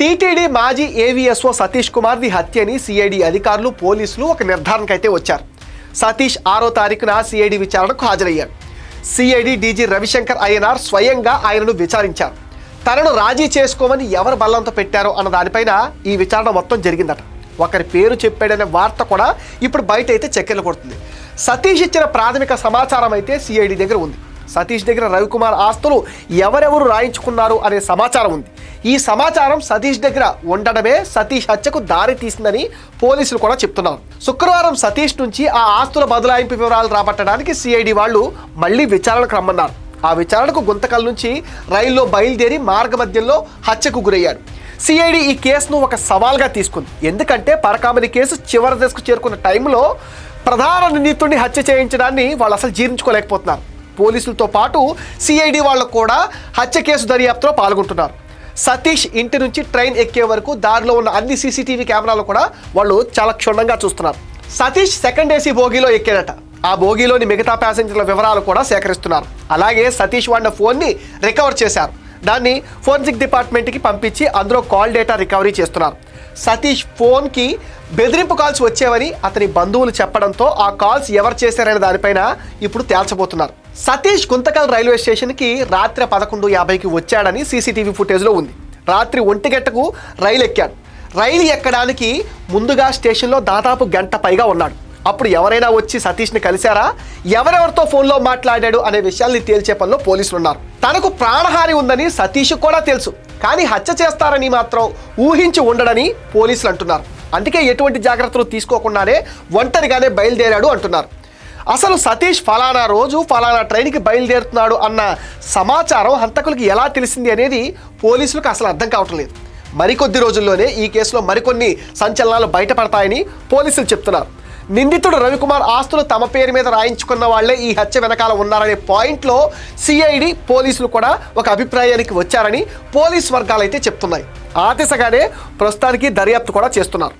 TTD మాజీ AVSO Satish కుమార్ది హత్యని సిఐడి అధికారులు పోలీసులు ఒక నిర్ధారణకైతే వచ్చారు. సతీష్ ఆరో తారీఖున సిఐడి విచారణకు హాజరయ్యారు. సిఐడి డీజీ రవిశంకర్ అయ్యనార్ స్వయంగా ఆయనను విచారించారు. తనను రాజీ చేసుకోమని ఎవరు బల్లంతో పెట్టారో అన్న దానిపైన ఈ విచారణ మొత్తం జరిగిందట. ఒకరి పేరు చెప్పాడనే వార్త కూడా ఇప్పుడు బయట అయితే చక్కెర్లు కొడుతుంది. సతీష్ ఇచ్చిన ప్రాథమిక సమాచారం అయితే సిఐడి దగ్గర ఉంది. సతీష్ దగ్గర రవికుమార్ ఆస్తులు ఎవరెవరు రాయించుకున్నారు అనే సమాచారం ఉంది. ఈ సమాచారం సతీష్ దగ్గర ఉండడమే సతీష్ హత్యకు దారి తీసిందని పోలీసులు కూడా చెప్తున్నారు. శుక్రవారం సతీష్ నుంచి ఆ ఆస్తుల బదలాయింపు వివరాలు రాబట్టడానికి సిఐడి వాళ్ళు మళ్ళీ విచారణకు రమ్మన్నారు. ఆ విచారణకు గుంతకల్ నుంచి రైల్లో బయలుదేరి మార్గ మధ్యంలో హత్యకు గురయ్యాడు సిఐడి ఈ కేసును ఒక సవాల్గా తీసుకుంది. ఎందుకంటే పరకామని కేసు చివరి దశకు చేరుకున్న టైంలో ప్రధాన నిందితుడిని హత్య చేయించడాన్ని వాళ్ళు అసలు జీర్ణించుకోలేకపోతున్నారు. పోలీసులతో పాటు సిఐడి వాళ్ళు కూడా హత్య కేసు దర్యాప్తులో పాల్గొంటున్నారు. సతీష్ ఇంటి నుంచి ట్రైన్ ఎక్కే వరకు దారిలో ఉన్న అన్ని సీసీటీవీ కెమెరాలు కూడా వాళ్ళు చాలా క్షుణ్ణంగా చూస్తున్నారు. సతీష్ సెకండ్ ఏసీ బోగీలో ఎక్కాడట. ఆ బోగీలోని మిగతా ప్యాసింజర్ల వివరాలు కూడా సేకరిస్తున్నారు. అలాగే సతీష్ వాడిన ఫోన్ని రికవర్ చేశారు. దాన్ని ఫోరెన్సిక్ డిపార్ట్మెంట్కి పంపించి అందులో కాల్ డేటా రికవరీ చేస్తున్నారు. సతీష్ ఫోన్కి బెదిరింపు కాల్స్ వచ్చేవని అతని బంధువులు చెప్పడంతో ఆ కాల్స్ ఎవరు చేశారనే దానిపైన ఇప్పుడు తేల్చబోతున్నారు. సతీష్ గుంతకల్ రైల్వే స్టేషన్కి రాత్రి పదకొండు యాభైకి వచ్చాడని సీసీటీవీ ఫుటేజ్లో ఉంది. రాత్రి ఒంటి గంటకు రైలు ఎక్కాడు. రైలు ఎక్కడానికి ముందుగా స్టేషన్లో దాదాపు గంట పైగా ఉన్నాడు. అప్పుడు ఎవరైనా వచ్చి సతీష్ని కలిశారా? ఎవరెవరితో ఫోన్లో మాట్లాడాడు అనే విషయాల్ని తేల్చే పనిలో పోలీసులు ఉన్నారు. తనకు ప్రాణహాని ఉందని సతీష్ కూడా తెలుసు. కానీ హత్య చేస్తారని మాత్రం ఊహించి ఉండడని పోలీసులు అంటున్నారు. అందుకే ఎటువంటి జాగ్రత్తలు తీసుకోకుండానే ఒంటరిగానే బయలుదేరాడు అంటున్నారు. అసలు సతీష్ ఫలానా రోజు ఫలానా ట్రైన్కి బయలుదేరుతున్నాడు అన్న సమాచారం హంతకులకి ఎలా తెలిసింది అనేది పోలీసులకు అసలు అర్థం కావటం లేదు. మరికొద్ది రోజుల్లోనే ఈ కేసులో మరికొన్ని సంచలనాలు బయటపడతాయని పోలీసులు చెప్తున్నారు. నిందితుడు రవికుమార్ ఆస్తులు తమ పేరు మీద రాయించుకున్న వాళ్ళే ఈ హత్య వెనకాల ఉన్నారనే పాయింట్లో సిఐడి పోలీసులు కూడా ఒక అభిప్రాయానికి వచ్చారని పోలీస్ వర్గాలు అయితే చెప్తున్నాయి. ఆ దిశగానే ప్రస్తుతానికి దర్యాప్తు కూడా చేస్తున్నారు.